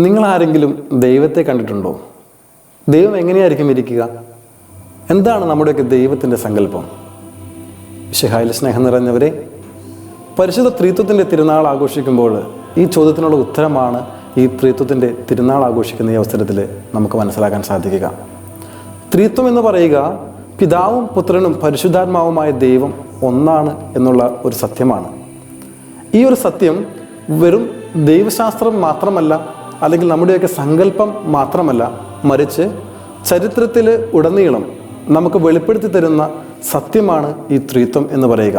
നിങ്ങൾ ആരെങ്കിലും ദൈവത്തെ കണ്ടിട്ടുണ്ടോ? ദൈവം എങ്ങനെയായിരിക്കും ഇരിക്കുക? എന്താണ് നമ്മുടെയൊക്കെ ദൈവത്തിന്റെ സങ്കല്പം? വിശഹായിൽ സ്നേഹം നിറഞ്ഞവരെ പരിശുദ്ധ ത്രിത്വത്തിന്റെ തിരുനാൾ ആഘോഷിക്കുമ്പോൾ ഈ ചോദ്യത്തിനുള്ള ഉത്തരമാണ് ഈ ത്രിത്വത്തിന്റെ തിരുനാൾ ആഘോഷിക്കുന്ന ഈ അവസരത്തിൽ നമുക്ക് മനസ്സിലാക്കാൻ സാധിക്കുക. ത്രിത്വം എന്ന് പറയുക പിതാവും പുത്രനും പരിശുദ്ധാത്മാവുമായ ദൈവം ഒന്നാണ് എന്നുള്ള ഒരു സത്യമാണ്. ഈ ഒരു സത്യം വെറും ദൈവശാസ്ത്രം മാത്രമല്ല അല്ലെങ്കിൽ നമ്മുടെയൊക്കെ സങ്കല്പം മാത്രമല്ല മറിച്ച് ചരിത്രത്തിൽ ഉടനീളം നമുക്ക് വെളിപ്പെടുത്തി തരുന്ന സത്യമാണ് ഈ ത്രിത്വം എന്ന് പറയുക.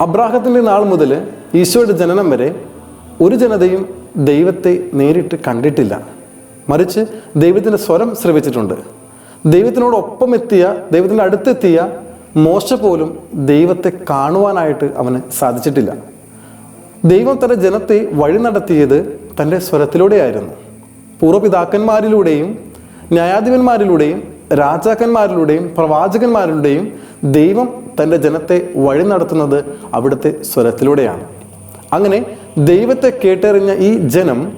അബ്രാഹത്തിന്റെ നാൾ മുതൽ ഈശോയുടെ ജനനം വരെ ഒരു ജനതയും ദൈവത്തെ നേരിട്ട് കണ്ടിട്ടില്ല. മറിച്ച് ദൈവത്തിന്റെ സ്വരം ശ്രവിച്ചിട്ടുണ്ട്. ദൈവത്തിനോടൊപ്പം എത്തിയ ദൈവത്തിന്റെ അടുത്തെത്തിയ മോശ പോലും ദൈവത്തെ കാണുവാനായിട്ട് അവന് സാധിച്ചിട്ടില്ല. ദൈവം തന്റെ ജനത്തെ വഴി നടത്തിയത് തന്റെ സ്വരത്തിലൂടെയായിരുന്നു. പൂർവപിതാക്കന്മാരിലൂടെയും ന്യായാധിപന്മാരിലൂടെയും രാജാക്കന്മാരിലൂടെയും പ്രവാചകന്മാരിലൂടെയും ദൈവം തന്റെ ജനത്തെ വഴി നടത്തുന്നത് അവിടുത്തെ സ്വരത്തിലൂടെയാണ്. അങ്ങനെ ദൈവത്തെ കേട്ടറിഞ്ഞ ഈ ജനം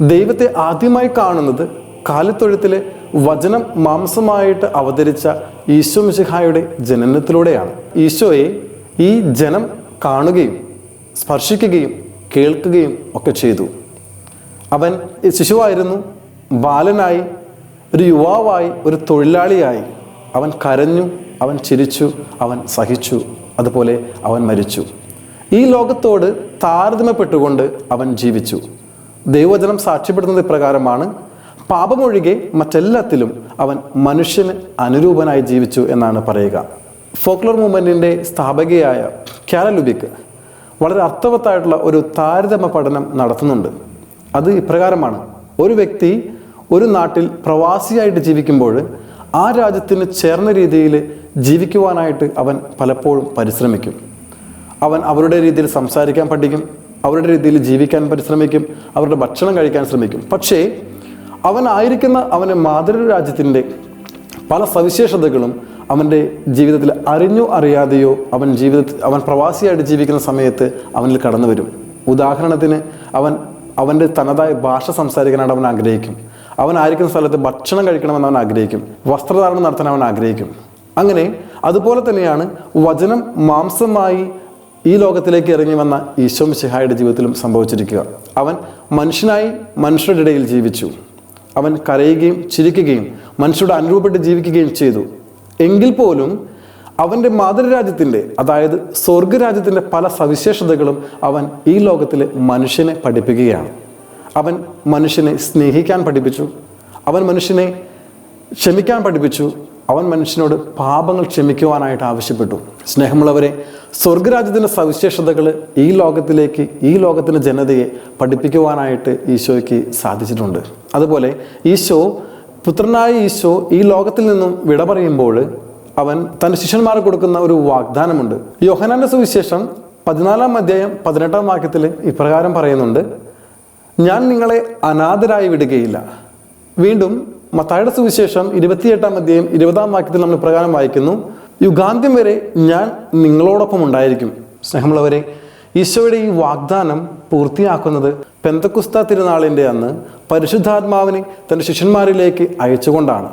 ദൈവത്തെ ആദ്യമായി കാണുന്നത് കാലിത്തൊഴുത്തിലെ വചനം മാംസമായിട്ട് അവതരിച്ച ഈശോ മിശിഹായുടെ ജനനത്തിലൂടെയാണ്. ഈശോയെ ഈ ജനം കാണുകയും സ്പർശിക്കുകയും കേൾക്കുകയും ഒക്കെ ചെയ്തു. അവൻ ശിശുവായിരുന്നു. ബാലനായി ഒരു യുവാവായി ഒരു തൊഴിലാളിയായി. അവൻ കരഞ്ഞു അവൻ ചിരിച്ചു അവൻ സഹിച്ചു. അതുപോലെ അവൻ മരിച്ചു. ഈ ലോകത്തോട് താരതമ്യപ്പെട്ടുകൊണ്ട് അവൻ ജീവിച്ചു. ദൈവജനം സാക്ഷ്യപ്പെടുന്നത് ഇപ്രകാരമാണ്. പാപമൊഴികെ മറ്റെല്ലാത്തിലും അവൻ മനുഷ്യന് അനുരൂപനായി ജീവിച്ചു എന്നാണ് പറയുക. ഫോക്ലോർ മൂവ്മെന്റിന്റെ സ്ഥാപകയായ ക്യാരലുബിക്ക് വളരെ അർത്ഥവത്തായിട്ടുള്ള ഒരു താരതമ്യ പഠനം നടത്തുന്നുണ്ട്. അത് ഇപ്രകാരമാണ്. ഒരു വ്യക്തി ഒരു നാട്ടിൽ പ്രവാസിയായിട്ട് ജീവിക്കുമ്പോൾ ആ രാജ്യത്തിന് ചേർന്ന രീതിയിൽ ജീവിക്കുവാനായിട്ട് അവൻ പലപ്പോഴും പരിശ്രമിക്കും. അവൻ അവരുടെ രീതിയിൽ സംസാരിക്കാൻ പഠിക്കും അവരുടെ രീതിയിൽ ജീവിക്കാൻ പരിശ്രമിക്കും അവരുടെ ഭക്ഷണം കഴിക്കാൻ ശ്രമിക്കും. പക്ഷേ അവനായിരിക്കുന്ന അവന്റെ മാതൃരാജ്യത്തിന്റെ പല സവിശേഷതകളും അവന്റെ ജീവിതത്തിൽ അറിഞ്ഞോ അറിയാതെയോ അവൻ ജീവിതത്തിൽ അവൻ പ്രവാസിയായിട്ട് ജീവിക്കുന്ന സമയത്ത് അവനിൽ കടന്നു വരും. ഉദാഹരണത്തിന് അവൻ അവന്റെ തനതായ ഭാഷ സംസാരിക്കാനാണ് അവൻ ആഗ്രഹിക്കും. അവൻ ആയിരിക്കുന്ന സ്ഥലത്ത് ഭക്ഷണം കഴിക്കണമെന്ന് അവൻ ആഗ്രഹിക്കും. വസ്ത്രധാരണം നടത്താൻ അവൻ ആഗ്രഹിക്കും. അങ്ങനെ അതുപോലെ തന്നെയാണ് വചനം മാംസമായി ഈ ലോകത്തിലേക്ക് ഇറങ്ങി വന്ന ഈശോ മിശിഹായുടെ ജീവിതത്തിലും സംഭവിച്ചിരിക്കുക. അവൻ മനുഷ്യനായി മനുഷ്യരുടെ ഇടയിൽ ജീവിച്ചു. അവൻ കരയുകയും ചിരിക്കുകയും മനുഷ്യരുടെ അനുരൂപപ്പെട്ട് ജീവിക്കുകയും ചെയ്തു. എങ്കിൽ പോലും അവന്റെ മാതൃരാജ്യത്തിന്റെ അതായത് സ്വർഗരാജ്യത്തിന്റെ പല സവിശേഷതകളും അവൻ ഈ ലോകത്തിലെ മനുഷ്യനെ പഠിപ്പിക്കുകയാണ്. അവൻ മനുഷ്യനെ സ്നേഹിക്കാൻ പഠിപ്പിച്ചു. അവൻ മനുഷ്യനെ ക്ഷമിക്കാൻ പഠിപ്പിച്ചു. അവൻ മനുഷ്യനോട് പാപങ്ങൾ ക്ഷമിക്കുവാനായിട്ട് ആവശ്യപ്പെട്ടു. സ്നേഹമുള്ളവരെ സ്വർഗരാജ്യത്തിന്റെ സവിശേഷതകൾ ഈ ലോകത്തിലേക്ക് ഈ ലോകത്തിന്റെ ജനതയെ പഠിപ്പിക്കുവാനായിട്ട് ഈശോയ്ക്ക് സാധിച്ചിട്ടുണ്ട്. അതുപോലെ ഈശോ പുത്രനായ ഈശോ ഈ ലോകത്തിൽ നിന്നും വിട പറയുമ്പോൾ അവൻ തന്റെ ശിഷ്യന്മാർക്ക് കൊടുക്കുന്ന ഒരു വാഗ്ദാനമുണ്ട്. യോഹനാന്റെ സുവിശേഷം പതിനാലാം അധ്യായം പതിനെട്ടാം വാക്യത്തിൽ ഇപ്രകാരം പറയുന്നുണ്ട് ഞാൻ നിങ്ങളെ അനാഥരായി വിടുകയില്ല. വീണ്ടും മത്തായുടെ സുവിശേഷം ഇരുപത്തിയെട്ടാം അധ്യായം ഇരുപതാം വാക്യത്തിൽ നമ്മൾ ഇപ്രകാരം വായിക്കുന്നു യുഗാന്ത്യം വരെ ഞാൻ നിങ്ങളോടൊപ്പം ഉണ്ടായിരിക്കും. സ്നേഹമുള്ളവരെ ഈശോയുടെ ഈ വാഗ്ദാനം പൂർത്തിയാക്കുന്നത് പെന്തക്കുസ്ത തിരുനാളിന്റെ അന്ന് പരിശുദ്ധാത്മാവിനെ തന്റെ ശിഷ്യന്മാരിലേക്ക് അയച്ചുകൊണ്ടാണ്.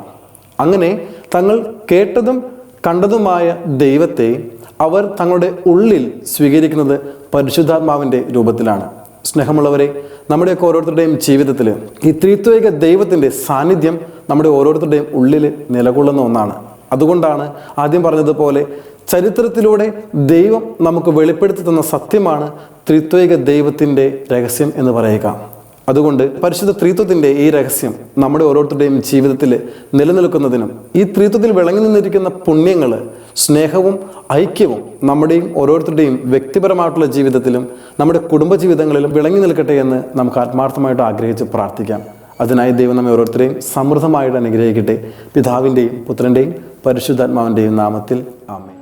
അങ്ങനെ തങ്ങൾ കേട്ടതും കണ്ടതുമായ ദൈവത്തെ അവർ തങ്ങളുടെ ഉള്ളിൽ സ്വീകരിക്കുന്നത് പരിശുദ്ധാത്മാവിന്റെ രൂപത്തിലാണ്. സ്നേഹമുള്ളവരെ നമ്മുടെയൊക്കെ ഓരോരുത്തരുടെയും ജീവിതത്തിൽ ഈ ത്രിത്വേക ദൈവത്തിന്റെ സാന്നിധ്യം നമ്മുടെ ഓരോരുത്തരുടെയും ഉള്ളിൽ നിലകൊള്ളുന്ന ഒന്നാണ്. അതുകൊണ്ടാണ് ആദ്യം പറഞ്ഞതുപോലെ ചരിത്രത്തിലൂടെ ദൈവം നമുക്ക് വെളിപ്പെടുത്തി തന്ന സത്യമാണ് ത്രിത്വൈക ദൈവത്തിന്റെ രഹസ്യം എന്ന് പറയുക. അതുകൊണ്ട് പരിശുദ്ധ ത്രിത്വത്തിന്റെ ഈ രഹസ്യം നമ്മുടെ ഓരോരുത്തരുടെയും ജീവിതത്തിൽ നിലനിൽക്കുന്നതിനും ഈ ത്രിത്വത്തിൽ വിളങ്ങി നിന്നിരിക്കുന്ന പുണ്യങ്ങൾ സ്നേഹവും ഐക്യവും നമ്മുടെയും ഓരോരുത്തരുടെയും വ്യക്തിപരമായിട്ടുള്ള ജീവിതത്തിലും നമ്മുടെ കുടുംബജീവിതങ്ങളിലും വിളങ്ങി നിൽക്കട്ടെ എന്ന് നമുക്ക് ആത്മാർത്ഥമായിട്ട് ആഗ്രഹിച്ച് പ്രാർത്ഥിക്കാം. അതിനായി ദൈവം നമ്മെ ഓരോരുത്തരെയും സമൃദ്ധമായിട്ട് അനുഗ്രഹിക്കട്ടെ. പിതാവിന്റെയും പുത്രന്റെയും പരിശുദ്ധാത്മാവിന്റെയും നാമത്തിൽ ആമേ